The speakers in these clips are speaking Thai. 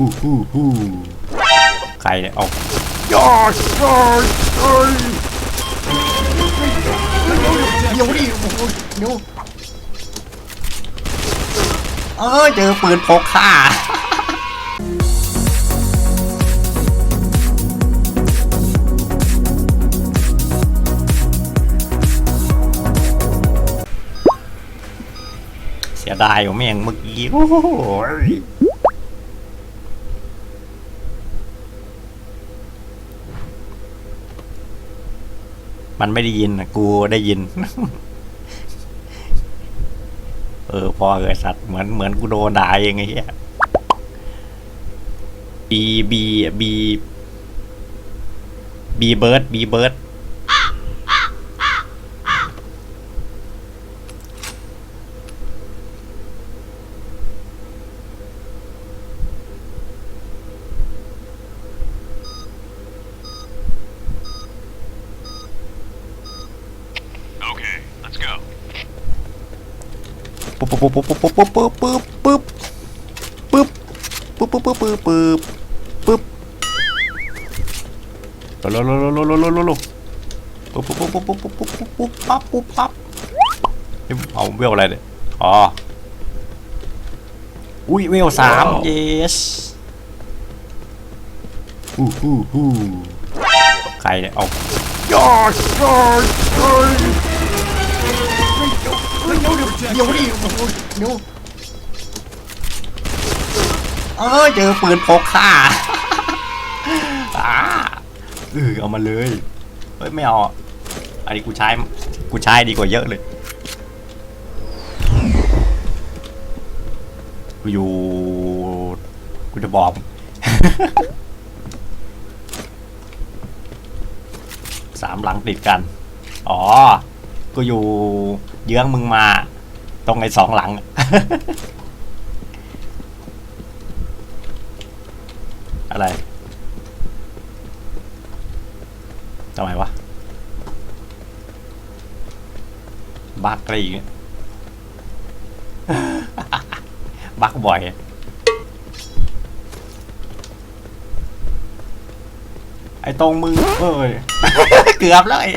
ฮู้ฮู้ฮู้ใครเนี่ยเอายอดยอดเอ้ยเดี๋ยวดิโอ้โหเดี๋ยวเออเจอปืนพกค่าเสียดายว่าแม่งเมื่อกี้โอ้โห มันไม่ได้ยินนะกูได้ยิน เออ พอเออสัตว์เหมือนเหมือนกูโดนด่าเองไอ้เหี้ยบีบีบีบีเบิร์ดบีเบิร์ด ปุ๊บปุ๊บปุ๊บปุ๊บปุ๊บปุ๊บปุ๊บปุ๊บปุ๊บปุ๊บปุ๊บปุ๊บปุ๊บปุ๊บปุ๊บโลโลโลโลโลโลโลโลปุ๊บปุ๊บปุ๊บปุ๊บปุ๊บปุ๊บปุ๊บปุ๊บปั๊บปุ๊บปั๊บเฮ้ยเอาเวลอะไรเนี่ยอ๋ออุ้ยเวลสาม yes ฮู้ฮู้ฮู้ใครเนี่ยเอายอดยอด เอ้ยเดี๋ยวดิโอ้โหเดี๋ยวเออเจอปืนพกค่าอ่าเออเอามาเลยเฮ้ยไม่เอาอะอันนี้กูใช้กูใช้ดีกว่าเยอะเลยกูอยู่กูจะบอกสามหลังติดกัน อ๋อ กูอยู่ เยื้องมึงมา ตรงไอ้สองหลัง อะไรทำไมวะบักอะไรอีกเนี่ยบักบ่อยไอ้ตรงมึงเอ้ย เกือบแล้วเอ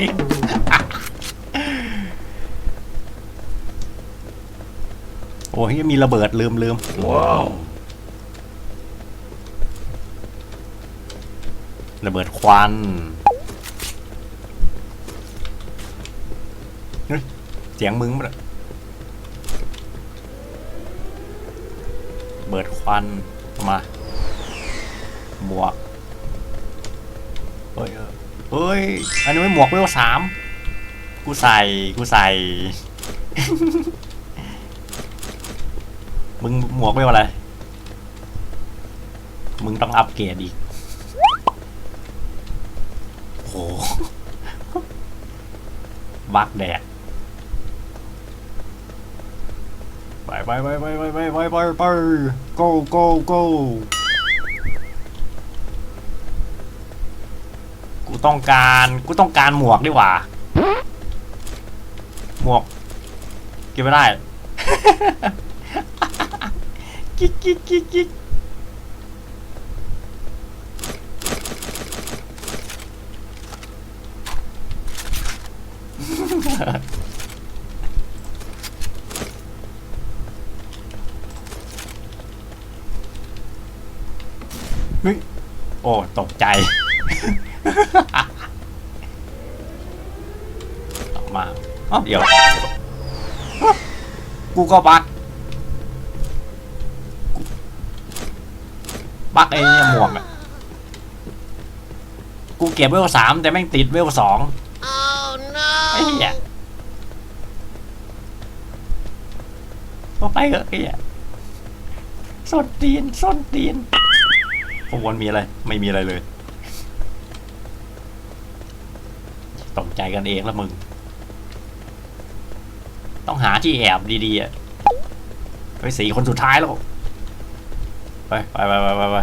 โอ้ยมีระเบิดลืมลืม Wow. ระเบิดควันเฮ้ยเสียงมึงมั้ยระเบิดควันมาหมวกเฮ้ยเออเฮ้ยอันนี้ไม่หมวกเวลสามกูใส่กูใส่ มึงหมวกไม่เวลอะไร มึงต้องอัปเกรดอีก โห บักแดกไปไปไปไปไปไปไปไปไป go go go กูต้องการกูต้องการหมวกดีกว่า หมวกเก็บไม่ได้ กิ๊กกิ๊กกิ๊กกิ๊กเฮ้ยโอ้ ตกใจ ออกมาอ้าวเดี๋ยว กูก็บัก บักไอ้เนี่ยหมวกอะกูเก็บเวลสามแต่แม่งติดเวลสอง Oh no! ไอ้เหี้ยเอาไปเถอะไอ้เหี้ยส้นตีนส้นตีนพวกวนมีอะไร ไม่มีอะไรเลยตกใจกันเองแล้วมึง ต้องหาที่แอบดีๆอะไปสี่คนสุดท้ายแล้ว ไปไปไปไปไป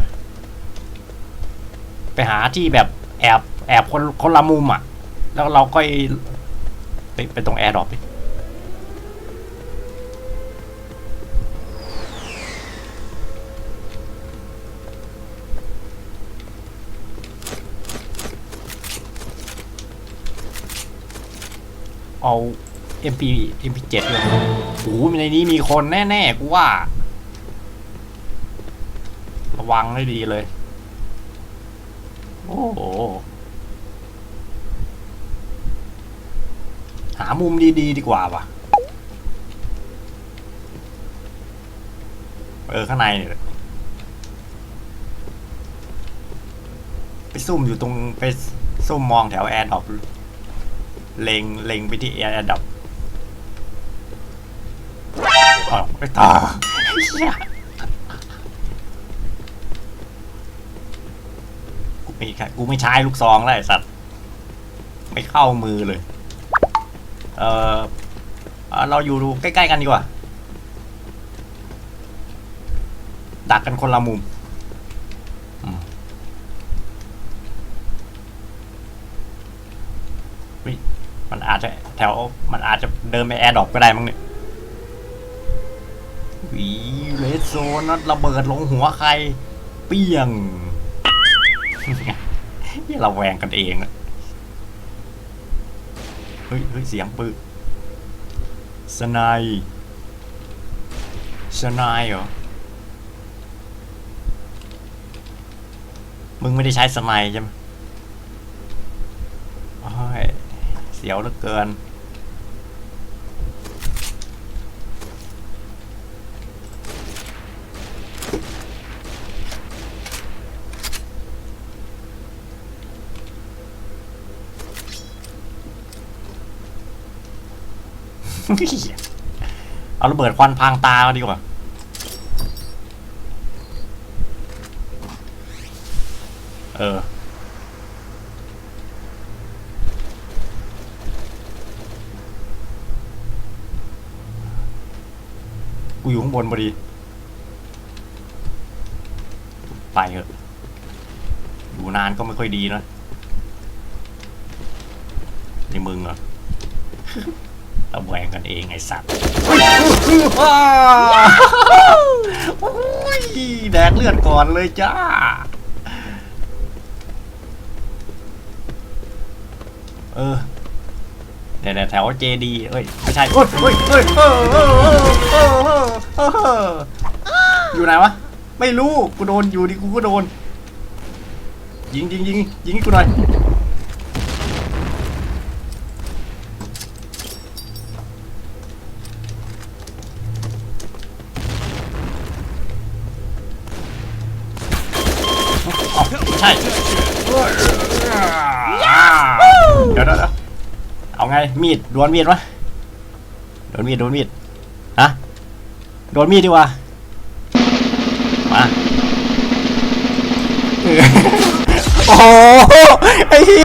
ไปหาที่แบบแอบแอบคนคนละมุมอะ แล้วเราก็ไปไปตรงแอร์ดรอปดิเอา MP MP7 เลยโอ้โหในนี้มีคนแน่ ๆ กูว่า ระวังให้ดีเลย โอ้โห หามุมดีๆดีกว่าว่ะ เออ ข้างในเนี่ยไปซุ่มอยู่ตรงไปซุ่มมองแถวแอร์ดอปเล็งเล็งไปที่แอร์ดอปอ๋อไม่ตา เหี้ยกูไม่กูไม่ใช้ลูกซองแล้วไอ้สัตว์ไม่เข้ามือเลย เออเราอยู่ใกล้ๆกันดีกว่า ดักกันคนละมุมมันอาจจะแถวมันอาจจะเดินไปแอร์ดรอปก็ได้มั้งเนี่ยวีเลสโซนัดระเบิดลงหัวใคร เปี้ยง เราแวงกันเองอะเฮ้ยเฮ้ยเสียงปืนสนด์สนด์เหรอ มึงไม่ได้ใช้สไนด์ใช่ไหมโอ้ยเสียวเหลือเกิน เอาระเบิดควันพรางตาดีกว่า เออ กูอยู่ข้างบนพอดี ไปเถอะ อยู่นานก็ไม่ค่อยดีนะนี่มึงเหรอ ระแวงกันเองไอ้สัตว์โอ้ยแดกเลือดก่อนเลยจ้า เออเดี๋ยวๆแถวเจดีเอ้ย ไม่ใช่เอ้ยเอ้ยเอ้ยเออเออเออเออเออเอออยู่ไหนวะ ไม่รู้ กูโดนอยู่ดิ กูก็โดน ยิงยิงยิงยิงให้กูหน่อย ใช่เดี๋ยวเดี๋ยวเดี๋ยวเอาไงมีดดวลมีดวะโดนมีดโดนมีดฮะโดนมีดดีกว่ามาเออโอ้โหไอ้เหี้ย